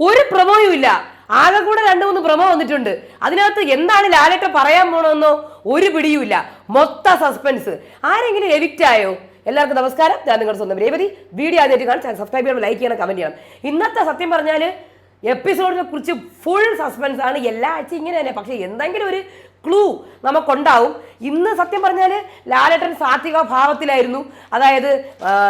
ഒരു പ്രമോയും ഇല്ല. ആകെ കൂടെ രണ്ടു മൂന്ന് പ്രമോ വന്നിട്ടുണ്ട്. അതിനകത്ത് എന്താണ് ലാലേട്ട പറയാൻ പോണമെന്നോ ഒരു പിടിയുമില്ല മൊത്ത സസ്പെൻസ് ആരെങ്കിലും എവിക്റ്റ് ആയോ? എല്ലാവർക്കും നമസ്കാരം. ഞാൻ നിങ്ങളുടെ സ്വന്തം രേവതി. വീഡിയോ ആദ്യമായിട്ട് കാണാൻ ചാനൽ സബ്സ്ക്രൈബ് ചെയ്യണം ലൈക്ക് ചെയ്യണം കമന്റ് ചെയ്യണം. ഇന്നത്തെ സത്യം പറഞ്ഞാൽ എപ്പിസോഡിനെ കുറിച്ച് ഫുൾ സസ്പെൻസ് ആണ്. എല്ലാ ആഴ്ചയും ഇങ്ങനെ തന്നെ. പക്ഷേ എന്തെങ്കിലും ഒരു ക്ലൂ നമുക്കുണ്ടാവും. ഇന്ന് സത്യം പറഞ്ഞാൽ ലാലേട്ടൻ സാത്വിക ഭാവത്തിലായിരുന്നു. അതായത്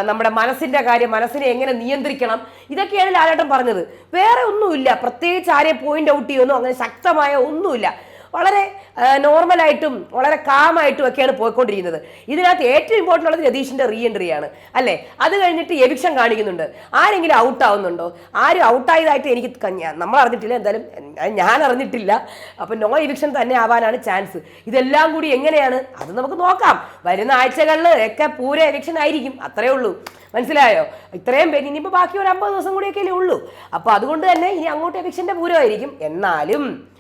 നമ്മുടെ മനസ്സിന്റെ കാര്യം മനസ്സിനെ എങ്ങനെ നിയന്ത്രിക്കണം? ഇതൊക്കെയാണ് ലാലേട്ടൻ പറഞ്ഞത്. വേറെ ഒന്നുമില്ല. പ്രത്യേകിച്ച് ആരെയും പോയിന്റ് ഔട്ട് ചെയ്യുമെന്നോ അങ്ങനെ ശക്തമായ ഒന്നുമില്ല. വളരെ നോർമലായിട്ടും വളരെ കാമായിട്ടും ഒക്കെയാണ് പോയിക്കൊണ്ടിരിക്കുന്നത്. ഇതിനകത്ത് ഏറ്റവും ഇമ്പോർട്ടന്റ് ഉള്ളത് രതീഷിന്റെ റീ എൻട്രിയാണ് അല്ലേ? അത് കഴിഞ്ഞിട്ട് എവിക്ഷൻ കാണിക്കുന്നുണ്ട്. ആരെങ്കിലും ഔട്ട് ആവുന്നുണ്ടോ? ആരും ഔട്ടായതായിട്ട് എനിക്ക് നമ്മൾ അറിഞ്ഞിട്ടില്ല എന്തായാലും ഞാൻ- അറിഞ്ഞിട്ടില്ല. അപ്പം നോ എവിക്ഷൻ തന്നെ ആവാനാണ് ചാൻസ് ഇതെല്ലാം കൂടി എങ്ങനെയാണ്? അത് നമുക്ക് നോക്കാം. വരുന്ന ആഴ്ചകളിൽ ഒക്കെ പൂര എവിക്ഷൻ ആയിരിക്കും. അത്രേ ഉള്ളൂ. മനസ്സിലായോ? ഇത്രയും പേര് ഇനിയിപ്പോൾ ബാക്കി ഒരു അമ്പത് ദിവസം കൂടിയൊക്കെ ഉള്ളൂ. അപ്പോൾ അതുകൊണ്ട് തന്നെ ഇനി അങ്ങോട്ട് എവിക്ഷന്റെ പൂരമായിരിക്കും. എന്നാലും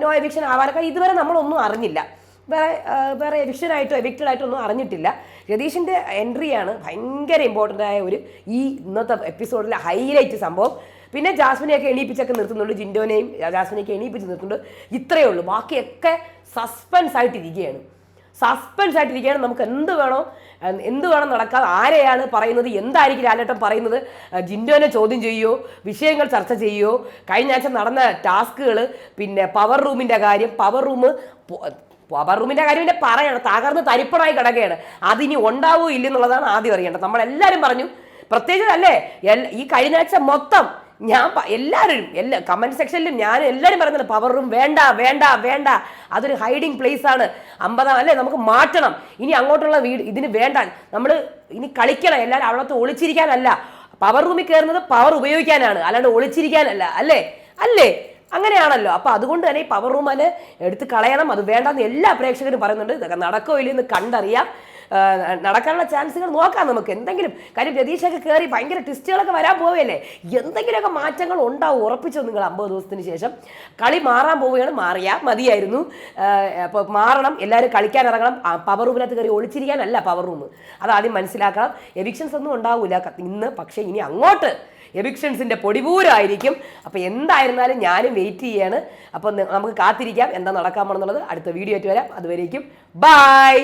നോ എവിക്ഷൻ ആവാനൊക്കെ ഇതുവരെ നമ്മളൊന്നും അറിഞ്ഞില്ല. വേറെ വേറെ എവിക്ഷൻ ആയിട്ടോ എവിക്റ്റഡ് ആയിട്ടോ ഒന്നും അറിഞ്ഞിട്ടില്ല. രതീഷിന്റെ എൻട്രിയാണ് ഭയങ്കര ഇമ്പോർട്ടന്റ് ആയ ഒരു ഈ ഇന്നത്തെ എപ്പിസോഡിലെ ഹൈലൈറ്റ് സംഭവം. പിന്നെ ജാസ്മിനെയൊക്കെ എണീപ്പിച്ചൊക്കെ നിർത്തുന്നുണ്ട് ജിൻഡോനെയും. ജാസ്മിനെയൊക്കെ എണീപ്പിച്ച് നിർത്തുന്നുണ്ട്. ഇത്രയേ ഉള്ളൂ. ബാക്കിയൊക്കെ സസ്പെൻസ് ആയിട്ടിരിക്കുകയാണ്. സസ്പെൻസ് ആയിട്ടിരിക്കുകയാണ്. നമുക്ക് എന്ത് വേണോ എന്ത് വേണം നടക്കാൻ ആരെയാണ് പറയുന്നത് എന്തായിരിക്കും ലാലേട്ടൻ പറയുന്നത് ജിൻഡോനെ ചോദ്യം ചെയ്യുമോ വിഷയങ്ങൾ ചർച്ച ചെയ്യുമോ കഴിഞ്ഞ ആഴ്ച നടന്ന ടാസ്കുകൾ പിന്നെ പവർ റൂമിന്റെ കാര്യം പവർ റൂം പവർ റൂമിന്റെ കാര്യം പിന്നെ പറയണം. തകർന്ന് തരിപ്പണായി കിടക്കുകയാണ്. അതിനി ഉണ്ടാവുമോ ഇല്ലെന്നുള്ളതാണ് ആദ്യം അറിയേണ്ടത്. നമ്മളെല്ലാവരും പറഞ്ഞു പ്രത്യേകിച്ച് അല്ലേ ഈ കഴിഞ്ഞ ആഴ്ച മൊത്തം ഞാൻ എല്ലാവരും എല്ലാ കമന്റ് സെക്ഷനിലും ഞാൻ എല്ലാവരും പറയുന്നത് പവർ റൂം വേണ്ട വേണ്ട വേണ്ട. അതൊരു ഹൈഡിങ് പ്ലേസ് ആണ്. അമ്പതാം അല്ലേ? നമുക്ക് മാറ്റണം. ഇനി അങ്ങോട്ടുള്ള വീട് ഇതിന് വേണ്ട. നമ്മൾ ഇനി കളിക്കണം. എല്ലാവരും അവിടത്തെ ഒളിച്ചിരിക്കാനല്ല. പവർ റൂമിൽ കയറുന്നത് പവർ ഉപയോഗിക്കാനാണ്. അല്ലാണ്ട് ഒളിച്ചിരിക്കാനല്ല. അല്ലേ? അല്ലേ? അങ്ങനെയാണല്ലോ. അപ്പൊ അതുകൊണ്ട് തന്നെ ഈ പവർ റൂം എടുത്ത് കളയണം. അത് വേണ്ടെന്ന് എല്ലാ പ്രേക്ഷകരും പറയുന്നുണ്ട്. നടക്കോ ഇല്ലെന്ന് കണ്ടറിയാം. നടക്കാനുള്ള ചാൻസുകൾ നോക്കാം നമുക്ക്. എന്തെങ്കിലും കാര്യം രതീഷൊക്കെ കയറി ഭയങ്കര ട്വിസ്റ്റുകളൊക്കെ വരാൻ പോവുകയല്ലേ? എന്തെങ്കിലുമൊക്കെ മാറ്റങ്ങൾ ഉണ്ടാവും ഉറപ്പിച്ചോ നിങ്ങൾ അമ്പത് ദിവസത്തിന് ശേഷം? കളി മാറാൻ പോവുകയാണ് മാറിയാ മതിയായിരുന്നു. അപ്പോൾ മാറണം എല്ലാവരും കളിക്കാൻ ഇറങ്ങണം. പവർ റൂമിനകത്ത് കയറി ഒളിച്ചിരിക്കാനല്ല പവർ റൂം അത് ആദ്യം മനസ്സിലാക്കണം. എവിക്ഷൻസ് ഒന്നും ഉണ്ടാവില്ല ഇന്ന് പക്ഷേ ഇനി അങ്ങോട്ട് എവിക്ഷൻസിന്റെ പൊടിപൂരമായിരിക്കും അപ്പോൾ എന്തായിരുന്നാലും ഞാനും വെയിറ്റ് ചെയ്യാണ്. അപ്പോൾ നമുക്ക് കാത്തിരിക്കാം. എന്താ നടക്കാൻ പോണെന്നുള്ളത് അടുത്ത വീഡിയോ ആയിട്ട് വരാം. അതുവരേക്കും ബൈ